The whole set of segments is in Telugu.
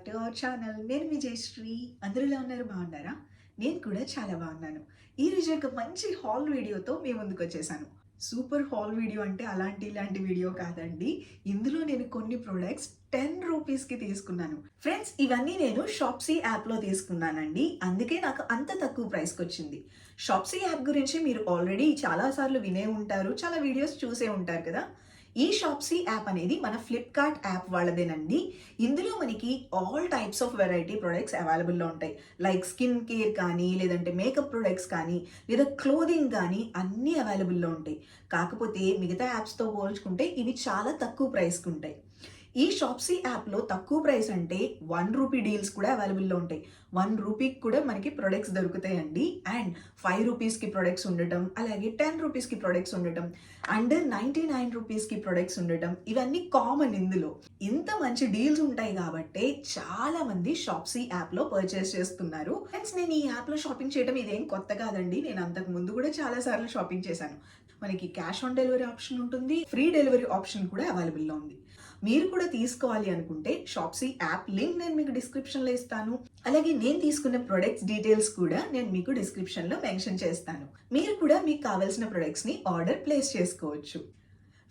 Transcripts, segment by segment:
Back to our channel. నేను విజయశ్రీ అందరిలో ఉన్నారు? బాగున్నారా? నేను కూడా చాలా బాగున్నాను. ఈ రోజు ఒక మంచి హాల్ వీడియోతో మీ ముందుకు వచ్చేసాను. సూపర్ హాల్ వీడియో అంటే అలాంటి ఇలాంటి వీడియో కాదండి. ఇందులో నేను కొన్ని ప్రొడక్ట్స్ టెన్ రూపీస్కి తీసుకున్నాను. ఫ్రెండ్స్ ఇవన్నీ నేను షాప్సీ యాప్లో తీసుకున్నానండి. అందుకే నాకు అంత తక్కువ ప్రైస్కి వచ్చింది. షాప్సీ యాప్ గురించి మీరు ఆల్రెడీ చాలాసార్లు వినే ఉంటారు. చాలా వీడియోస్ చూసే ఉంటారు కదా. ఈ షాప్సీ యాప్ అనేది మన ఫ్లిప్కార్ట్ యాప్ వాళ్ళదేనండి. ఇందులో మనకి all types of variety products అవైలబుల్లో ఉంటాయి. లైక్ స్కిన్ కేర్ కానీ లేదంటే మేకప్ ప్రొడక్ట్స్ కానీ లేదా క్లోదింగ్ కానీ అన్నీ అవైలబుల్లో ఉంటాయి. కాకపోతే మిగతా యాప్స్తో పోల్చుకుంటే ఇవి చాలా తక్కువ ప్రైస్కి ఉంటాయి. ఈ షాప్సీ యాప్లో తక్కువ ప్రైస్ అంటే వన్ రూపీ డీల్స్ కూడా అవైలబుల్లో ఉంటాయి. వన్ రూపీకి కూడా మనకి ప్రొడక్ట్స్ దొరుకుతాయండి. అండ్ ఫైవ్ రూపీస్కి ప్రొడక్ట్స్ ఉండటం అలాగే టెన్ రూపీస్కి ప్రొడక్ట్స్ ఉండటం అండ్ నైంటీ నైన్ రూపీస్కి ప్రొడక్ట్స్ ఉండటం ఇవన్నీ కామన్ ఇందులో. ఇంత మంచి డీల్స్ ఉంటాయి కాబట్టి చాలా మంది షాప్సీ యాప్లో పర్చేస్ చేస్తున్నారు. ఫ్రెండ్స్ నేను ఈ యాప్లో షాపింగ్ చేయడం ఇదేం కొత్త కాదండి. నేను అంతకు ముందు కూడా చాలా సార్లు షాపింగ్ చేశాను. మనకి క్యాష్ ఆన్ డెలివరీ ఆప్షన్ ఉంటుంది ఫ్రీ డెలివరీ ఆప్షన్ కూడా అవైలబుల్లో ఉంది. మీరు కూడా తీసుకోవాలి అనుకుంటే షాప్సీ యాప్ లింక్ నేను మీకు డిస్క్రిప్షన్లో ఇస్తాను. అలాగే నేను తీసుకున్న ప్రొడక్ట్స్ డీటెయిల్స్ కూడా నేను మీకు డిస్క్రిప్షన్లో మెన్షన్ చేస్తాను. మీరు కూడా మీకు కావాల్సిన ప్రొడక్ట్స్ని ఆర్డర్ ప్లేస్ చేసుకోవచ్చు.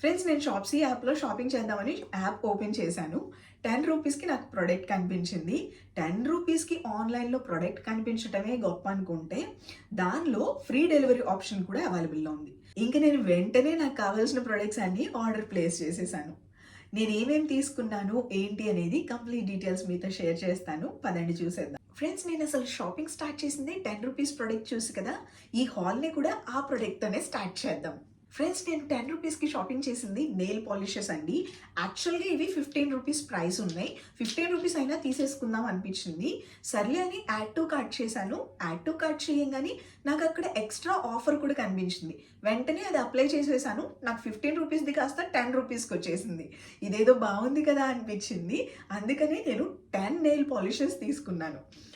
ఫ్రెండ్స్ నేను షాప్సీ యాప్లో షాపింగ్ చేద్దామని యాప్ ఓపెన్ చేశాను. టెన్ రూపీస్కి నాకు ప్రోడక్ట్ కనిపించింది. టెన్ రూపీస్కి ఆన్లైన్లో ప్రోడక్ట్ కనిపించటమే గొప్ప అనుకుంటే దానిలో ఫ్రీ డెలివరీ ఆప్షన్ కూడా అవైలబుల్లో ఉంది. ఇంకా నేను వెంటనే నాకు కావాల్సిన ప్రొడక్ట్స్ అన్ని ఆర్డర్ ప్లేస్ చేసేసాను. నేను ఏమేమి తీసుకున్నాను ఏంటి అనేది కంప్లీట్ డీటెయిల్స్ మీతో షేర్ చేస్తాను. పదండి చూసేద్దాం. ఫ్రెండ్స్ నేను అసలు షాపింగ్ స్టార్ట్ చేసింది టెన్ రూపీస్ ప్రొడక్ట్ చూసి కదా? ఈ హాల్ని కూడా ఆ ప్రొడక్ట్తోనే స్టార్ట్ చేద్దాం. ఫ్రెండ్స్ నేను టెన్ రూపీస్కి షాపింగ్ చేసింది నెయిల్ పాలిషెస్ అండి. యాక్చువల్గా ఇవి ఫిఫ్టీన్ రూపీస్ ప్రైస్ ఉన్నాయి. ఫిఫ్టీన్ రూపీస్ అయినా తీసేసుకుందాం అనిపించింది. సర్లే అని యాడ్ టు కార్ట్ చేశాను. యాడ్ టు కార్ట్ చేయగానే నాకు అక్కడ ఎక్స్ట్రా ఆఫర్ కూడా కనిపించింది. వెంటనే అది అప్లై చేసేసాను. నాకు ఫిఫ్టీన్ రూపీస్ది కాస్త టెన్ రూపీస్కి వచ్చేసింది. ఇదేదో బాగుంది కదా అనిపించింది. అందుకనే నేను టెన్ నెయిల్ పాలిషెస్ తీసుకున్నాను.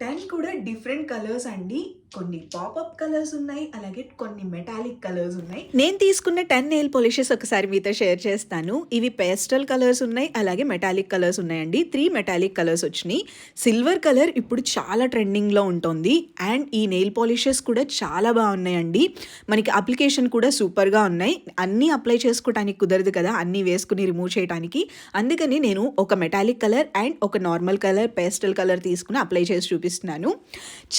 టెన్ కూడా డిఫరెంట్ కలర్స్ అండి. కొన్ని పాపప్ కలర్స్ ఉన్నాయి అలాగే కొన్ని మెటాలిక్ కలర్స్ ఉన్నాయి. నేను తీసుకున్న టెన్ నెయిల్ పాలిషెస్ ఒకసారి మీతో షేర్ చేస్తాను. ఇవి పేస్టల్ కలర్స్ ఉన్నాయి అలాగే మెటాలిక్ కలర్స్ ఉన్నాయండి. త్రీ మెటాలిక్ కలర్స్ వచ్చినాయి. సిల్వర్ కలర్ ఇప్పుడు చాలా ట్రెండింగ్లో ఉంటుంది. అండ్ ఈ నెయిల్ పాలిషెస్ కూడా చాలా బాగున్నాయండి. మనకి అప్లికేషన్ కూడా సూపర్గా ఉన్నాయి. అన్నీ అప్లై చేసుకోవడానికి కుదరదు కదా అన్నీ వేసుకుని రిమూవ్ చేయడానికి అందుకని నేను ఒక మెటాలిక్ కలర్ అండ్ ఒక నార్మల్ కలర్ పేస్టల్ కలర్ తీసుకుని అప్లై చేసి చూపిస్తున్నాను.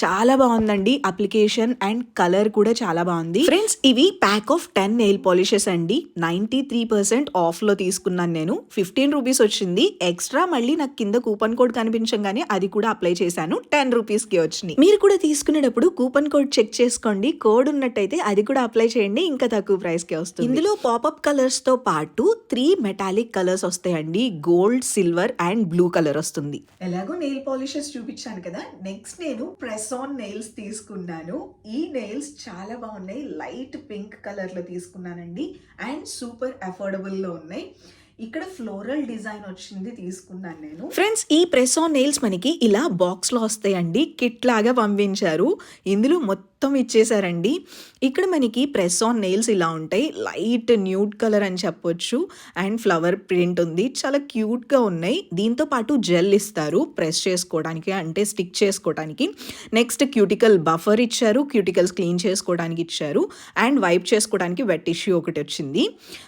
చాలా బాగుందండి. అప్లికేషన్ అండ్ కలర్ కూడా చాలా బాగుంది. ఫ్రెండ్స్ ఇవి pack of ten nail polishes అండి. నైన్టీ త్రీ పర్సెంట్ ఆఫ్లో తీసుకున్నాను నేను. ఫిఫ్టీన్ రూపీస్ వచ్చింది. ఎక్స్ట్రా మళ్ళీ నాకు కింద కూపన్ కోడ్ కనిపించగానే అది కూడా అప్లై చేశాను. టెన్ రూపీస్కి వచ్చింది. మీరు కూడా తీసుకునేటప్పుడు కూపన్ కోడ్ చెక్ చేసుకోండి. కోడ్ ఉన్నట్టయితే అది కూడా అప్లై చేయండి. ఇంకా తక్కువ ప్రైస్కి వస్తుంది. ఇందులో పాపప్ కలర్స్తో పాటు త్రీ మెటాలిక్ కలర్స్ వస్తాయండి. Gold silver and blue colour వస్తుంది. ఎలాగో నెయిల్ పాలిషెస్ చూపించాను కదా. నెక్స్ట్ నేను ప్రెస్ ఆన్ నెయిల్స్ తీసుకున్నాను. ఈ నెయిల్స్ చాలా బాగున్నాయి. లైట్ పింక్ కలర్లో తీసుకున్నానండి. అండ్ సూపర్ అఫోర్డబుల్లో ఉన్నాయి. ఇక్కడ ఫ్లోరల్ డిజైన్ వచ్చింది తీసుకున్నాను నేను. ఫ్రెండ్స్ ఈ ప్రెస్ ఆన్ నెయిల్స్ మనకి ఇలా బాక్స్లో వస్తాయండి. కిట్ లాగా పంపించారు. ఇందులో మొత్తం ఇచ్చేసారండి ఇక్కడ మనకి ప్రెస్ ఆన్ నెయిల్స్ ఇలా ఉంటాయి. లైట్ న్యూడ్ కలర్ అని చెప్పొచ్చు. అండ్ ఫ్లవర్ ప్రింట్ ఉంది. చాలా క్యూట్గా ఉన్నాయి. దీంతో పాటు జెల్ ఇస్తారు. ప్రెస్ చేసుకోవడానికి అంటే స్టిక్ చేసుకోవడానికి. నెక్స్ట్ క్యూటికల్ బఫర్ ఇచ్చారు. క్యూటికల్స్ క్లీన్ చేసుకోవడానికి ఇచ్చారు. అండ్ వైప్ చేసుకోవడానికి వెట్ టిష్యూ ఒకటి వచ్చింది.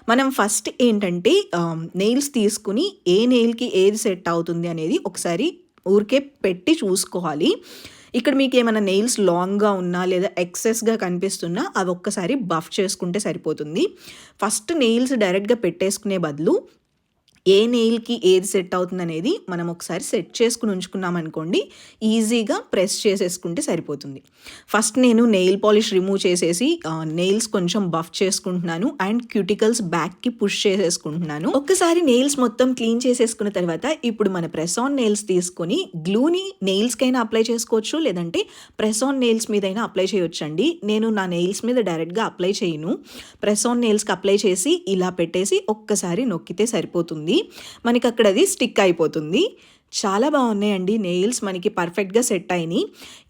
మనం ఫస్ట్ ఏంటంటే um, నెయిల్స్ తీసుకుని ఏ నెయిల్కి ఏది సెట్ అవుతుంది అనేది ఒకసారి ఊరికే పెట్టి చూసుకోవాలి. ఇక్కడ మీకు ఏమైనా నెయిల్స్ లాంగ్గా ఉన్నా లేదా ఎక్సెస్గా కనిపిస్తున్నా అవి ఒక్కసారి బఫ్ చేసుకుంటే సరిపోతుంది. ఫస్ట్ నెయిల్స్ డైరెక్ట్గా పెట్టేసుకునే బదులు ఏ నెయిల్కి ఏది సెట్ అవుతుంది అనేది మనం ఒకసారి సెట్ చేసుకుని ఉంచుకున్నాం అనుకోండి ఈజీగా ప్రెస్ చేసేసుకుంటే సరిపోతుంది. ఫస్ట్ నేను నెయిల్ పాలిష్ రిమూవ్ చేసేసి నెయిల్స్ కొంచెం బఫ్ చేసుకుంటున్నాను అండ్ క్యూటికల్స్ బ్యాక్కి పుష్ చేసేసుకుంటున్నాను. ఒక్కసారి నెయిల్స్ మొత్తం క్లీన్ చేసేసుకున్న తర్వాత ఇప్పుడు మన ప్రెస్ ఆన్ నెయిల్స్ తీసుకొని గ్లూని నెయిల్స్కైనా అప్లై చేసుకోవచ్చు లేదంటే ప్రెస్ ఆన్ నెయిల్స్ మీదైనా అప్లై చేయొచ్చండి. నేను నా నెయిల్స్ మీద డైరెక్ట్గా అప్లై చేయను. ప్రెస్ ఆన్ నెయిల్స్కి అప్లై చేసి ఇలా పెట్టేసి ఒక్కసారి నొక్కితే సరిపోతుంది. మనకి అక్కడ అది స్టిక్ అయిపోతుంది. చాలా బాగున్నాయండి నెయిల్స్ మనకి పర్ఫెక్ట్గా సెట్ అయినాయి.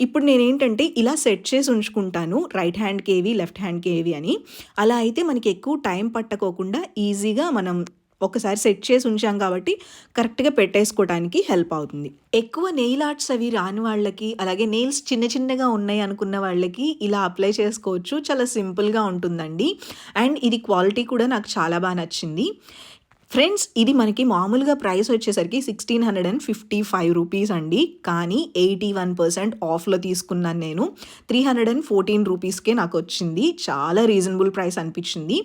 ఇప్పుడు నేనేంటంటే ఇలా సెట్ చేసి ఉంచుకుంటాను. రైట్ హ్యాండ్కి ఏవి లెఫ్ట్ హ్యాండ్కి ఏవి అని. అలా అయితే మనకి ఎక్కువ టైం పట్టకోకుండా ఈజీగా మనం ఒకసారి సెట్ చేసి ఉంచాం కాబట్టి కరెక్ట్గా పెట్టేసుకోవడానికి హెల్ప్ అవుతుంది. ఎక్కువ నెయిల్ ఆర్ట్స్ అవి రాని వాళ్ళకి అలాగే నెయిల్స్ చిన్న చిన్నగా ఉన్నాయి అనుకున్న వాళ్ళకి ఇలా అప్లై చేసుకోవచ్చు. చాలా సింపుల్గా ఉంటుందండి. అండ్ ఇది క్వాలిటీ కూడా నాకు చాలా బాగా నచ్చింది. ఫ్రెండ్స్ ఇది మనకి మామూలుగా ప్రైస్ వచ్చేసరికి sixteen hundred and fifty five rupees అండి. కానీ ఎయిటీ వన్ పర్సెంట్ ఆఫ్లో తీసుకున్నాను నేను. త్రీ హండ్రెడ్ అండ్ ఫోర్టీన్ రూపీస్కే నాకు వచ్చింది. చాలా రీజనబుల్ ప్రైస్ అనిపించింది.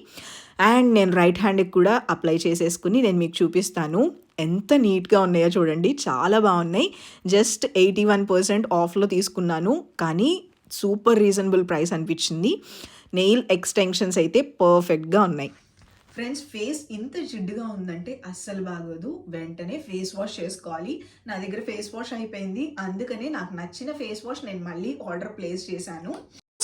అండ్ నేను రైట్ హ్యాండ్కి కూడా అప్లై చేసేసుకుని నేను మీకు చూపిస్తాను. ఎంత నీట్గా ఉన్నాయో చూడండి. చాలా బాగున్నాయి. జస్ట్ ఎయిటీ వన్ పర్సెంట్ ఆఫ్లో తీసుకున్నాను. కానీ సూపర్ రీజనబుల్ ప్రైస్ అనిపించింది. నెయిల్ ఎక్స్టెన్షన్స్ అయితే పర్ఫెక్ట్గా ఉన్నాయి. ఫ్రెండ్స్ ఫేస్ ఇంత జిడ్డుగా ఉందంటే అస్సలు బాగోదు. వెంటనే ఫేస్ వాష్ చేసుకోవాలి. నా దగ్గర ఫేస్ వాష్ అయిపోయింది. అందుకనే నాకు నచ్చిన ఫేస్ వాష్ నేను మళ్ళీ ఆర్డర్ ప్లేస్ చేశాను.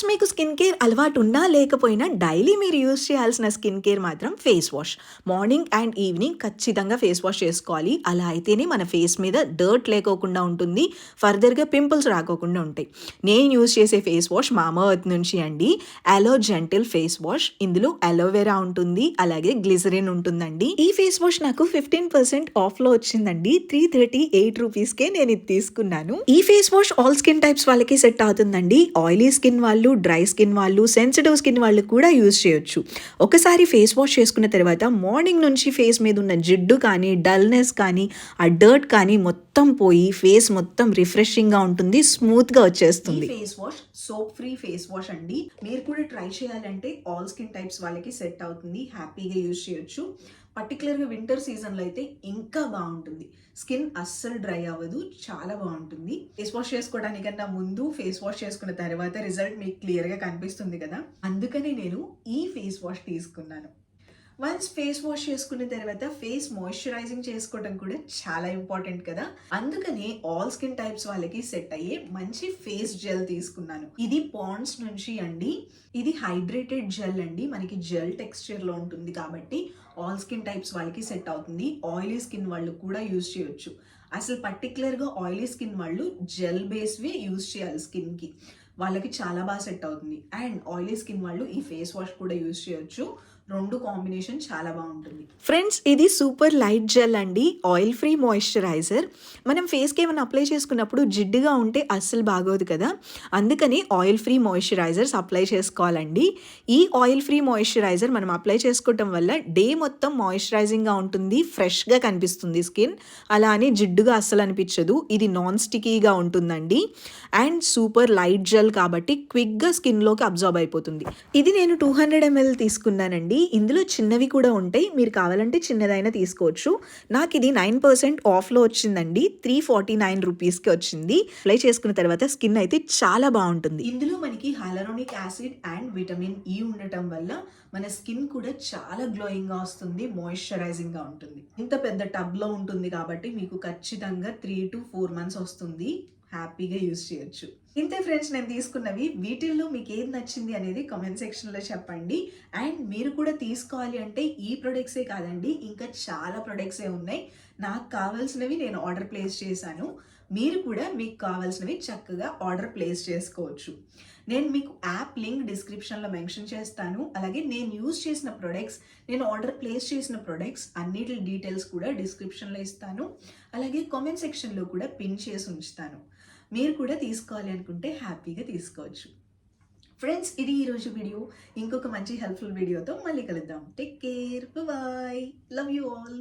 మీకు స్కిన్ కేర్ అలవాటు ఉన్నా లేకపోయినా డైలీ మీరు యూస్ చేయాల్సిన స్కిన్ కేర్ మాత్రం face wash. Morning and evening ఖచ్చితంగా ఫేస్ వాష్ చేసుకోవాలి. అలా అయితేనే మన ఫేస్ మీద డర్ట్ లేకోకుండా ఉంటుంది. ఫర్దర్గా పింపుల్స్ రాకోకుండా ఉంటాయి. నేను యూస్ చేసే ఫేస్ వాష్ మామా నుంచి అండి. Aloe gentle face wash. ఇందులో అలోవెరా ఉంటుంది. అలాగే గ్లిజరిన్ ఉంటుందండి. ఈ ఫేస్ వాష్ నాకు ఫిఫ్టీన్ పర్సెంట్ ఆఫ్లో వచ్చిందండి. త్రీ థర్టీ ఎయిట్ రూపీస్కే నేను ఇది తీసుకున్నాను. ఈ face wash all skin types వాళ్ళకి సెట్ అవుతుందండి. ఆయిలీ స్కిన్ వాళ్ళు డ్రై స్కిన్ వాళ్ళు సెన్సిటివ్ స్కిన్ వాళ్ళు కూడా యూజ్ చేయొచ్చు. ఒకసారి ఫేస్ వాష్ చేసుకున్న తర్వాత మార్నింగ్ నుంచి ఫేస్ మీద ఉన్న జిడ్డు కానీ డల్నెస్ కానీ ఆ డర్ట్ కానీ మొత్తం పోయి ఫేస్ మొత్తం రిఫ్రెషింగ్గా ఉంటుంది స్మూత్గా వచ్చేస్తుంది. Face wash soap free face wash అండి. మీరు కూడా ట్రై చేయాలంటే ఆల్ స్కిన్ టైప్స్ వాళ్ళకి సెట్ అవుతుంది హ్యాపీగా యూజ్ చేయొచ్చు. పర్టికులర్గా వింటర్ సీజన్లో అయితే ఇంకా బాగుంటుంది. స్కిన్ అస్సలు డ్రై అవ్వదు చాలా బాగుంటుంది. ఫేస్ వాష్ చేసుకోవడానికన్నా ముందు ఫేస్ వాష్ చేసుకున్న తర్వాత రిజల్ట్ మీకు క్లియర్గా కనిపిస్తుంది కదా? అందుకని నేను ఈ ఫేస్ వాష్ తీసుకున్నాను. వన్స్ ఫేస్ వాష్ చేసుకున్న తర్వాత ఫేస్ మాయిశ్చరైజింగ్ చేసుకోవడం కూడా చాలా ఇంపార్టెంట్ కదా. అందుకనే ఆల్ స్కిన్ టైప్స్ వాళ్ళకి సెట్ అయ్యే మంచి ఫేస్ జెల్ తీసుకున్నాను. ఇది పాండ్స్ నుంచి అండి. ఇది హైడ్రేటెడ్ జెల్ అండి. మనకి జెల్ టెక్స్చర్లో ఉంటుంది కాబట్టి ఆల్ స్కిన్ టైప్స్ వాళ్ళకి సెట్ అవుతుంది. ఆయిలీ స్కిన్ వాళ్ళు కూడా యూజ్ చేయొచ్చు. అసలు పర్టికులర్గా ఆయిలీ స్కిన్ వాళ్ళు జెల్ బేస్వి యూజ్ చేయాలి స్కిన్కి వాళ్ళకి చాలా బాగా సెట్ అవుతుంది. అండ్ ఆయిలీ స్కిన్ వాళ్ళు ఈ ఫేస్ వాష్ కూడా యూజ్ చేయొచ్చు. రెండు కాంబినేషన్ చాలా బాగుంటుంది. ఫ్రెండ్స్ ఇది సూపర్ లైట్ జెల్ అండి. Oil free moisturiser. మనం ఫేస్కి ఏమైనా అప్లై చేసుకున్నప్పుడు జిడ్డుగా ఉంటే అస్సలు బాగోదు కదా. అందుకని ఆయిల్ ఫ్రీ మాయిశ్చరైజర్స్ అప్లై చేసుకోవాలండి. ఈ ఆయిల్ ఫ్రీ మాయిశ్చరైజర్ మనం అప్లై చేసుకోవటం వల్ల డే మొత్తం మాయిశ్చరైజింగ్గా ఉంటుంది ఫ్రెష్గా కనిపిస్తుంది స్కిన్. అలా అని జిడ్డుగా అస్సలు అనిపించదు. ఇది నాన్ స్టికీగా ఉంటుందండి. అండ్ సూపర్ లైట్ జెల్ కాబట్టి క్విక్గా స్కిన్లోకి అబ్జర్వ్ అయిపోతుంది. ఇది నేను టూ హండ్రెడ్ ఎంఎల్ తీసుకున్నానండి. ఇందులో చిన్నవి కూడా ఉంటాయి. మీరు కావాలంటే చిన్నదైనా తీసుకోవచ్చు. నాకు ఇది నైన్ పర్సెంట్ ఆఫ్లో వచ్చిందండి. త్రీ ఫార్టీ నైన్ రూపీస్కి వచ్చింది. అప్లై చేసుకున్న తర్వాత స్కిన్ అయితే చాలా బాగుంటుంది. ఇందులో మనకి హైలరోనిక్ యాసిడ్ అండ్ విటమిన్ ఈ ఉండటం వల్ల మన స్కిన్ కూడా చాలా గ్లోయింగ్గా వస్తుంది. మాయిశ్చరైజింగ్గా ఉంటుంది. ఇంత పెద్ద టబ్లో ఉంటుంది కాబట్టి మీకు ఖచ్చితంగా త్రీ టు ఫోర్ మంత్స్ వస్తుంది. హ్యాపీగా యూజ్ చేయొచ్చు. ఇంతే ఫ్రెండ్స్ నేను తీసుకున్నవి వీటిల్లో మీకు ఏది నచ్చింది అనేది కామెంట్ సెక్షన్లో చెప్పండి. అండ్ మీరు కూడా తీసుకోవాలి అంటే ఈ ప్రొడక్ట్సే కాదండి ఇంకా చాలా ప్రొడక్ట్సే ఉన్నాయి. నాకు కావాల్సినవి నేను ఆర్డర్ ప్లేస్ చేశాను. మీరు కూడా మీకు కావాల్సినవి చక్కగా ఆర్డర్ ప్లేస్ చేసుకోవచ్చు. నేను మీకు యాప్ లింక్ డిస్క్రిప్షన్లో మెన్షన్ చేస్తాను. అలాగే నేను యూజ్ చేసిన ప్రొడక్ట్స్ నేను ఆర్డర్ ప్లేస్ చేసిన ప్రొడక్ట్స్ అన్నిటి డీటెయిల్స్ కూడా డిస్క్రిప్షన్లో ఇస్తాను. అలాగే కామెంట్ సెక్షన్లో కూడా పిన్ చేసి ఉంచుతాను. మీరు కూడా తీసుకోవాలి అనుకుంటే హ్యాపీగా తీసుకోవచ్చు. ఫ్రెండ్స్ ఇది ఈరోజు వీడియో ఇంకొక మంచి హెల్ప్ఫుల్ వీడియోతో మళ్ళీ కలుద్దాం. Take care bye love you all